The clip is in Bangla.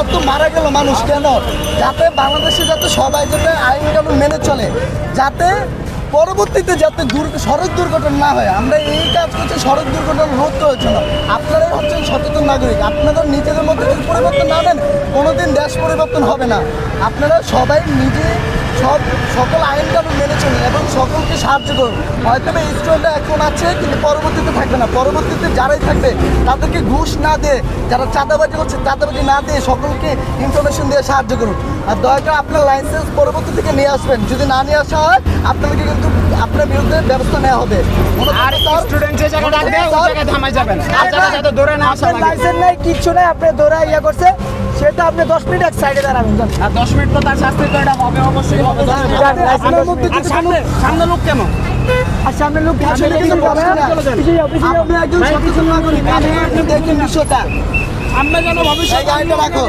এত মারা গেল মানুষ কেন? যাতে বাংলাদেশে যাতে সবাই যাতে আইন কানুন মেনে চলে, যাতে পরবর্তীতে যাতে দুর সড়ক দুর্ঘটনা না হয়। আমরা এই কাজ করছি, সড়ক দুর্ঘটনা রোধ করার জন্য। আপনারাই হচ্ছেন সচেতন নাগরিক। আপনাদের নিজেদের মধ্যে যদি পরিবর্তন না আনেন, কোনোদিন দেশ পরিবর্তন হবে না। আপনারা সবাই নিজে সব, সকল আইন কানুন মেনে চলুন এবং সকলকে সাহায্য করুন হয়তো এই স্টুডেন্টরা এখন আছে কিন্তু পরবর্তীতে থাকবে না। পরবর্তীতে যারাই থাকবে তাদেরকে ঘুষ না দিয়ে যারা চাঁদাবাজি করছে চাঁদাবাজি না দিয়ে সকলকে ইনফরমেশন দিয়ে সাহায্য করুন। আর দয়া করে আপনার লাইসেন্স পরবর্তী থেকে নিয়ে আসবেন। যদি না নিয়ে আসা হয় আপনাদেরকে কিন্তু আপনার বিরুদ্ধে ব্যবস্থা নেওয়া হবে। আর স্টুডেন্ট যে জায়গায় ডাকবে ওই জায়গায় থামাই যাবেন। আর জায়গা যাতে ধরে না আসা লাগে। লাইসেন্স নাই কিচ্ছু নাই আপনি দৌড়া ইয়ে করছে সেটা আপনি দশ মিনিট এক সাইডে দাঁড়াবেন আর দশ মিনিট তো তার শাস্তি তো এটা হবে অবশ্যই হবে। সামনে সামনে লোক কেন আর সামনে লোক আসলে কিন্তু পিছিয়ে যাও। আপনি একজন সচেতন নাগরিক আপনি একটু বিষয়টা সামনে যেন ভবিষ্যৎ রাখো।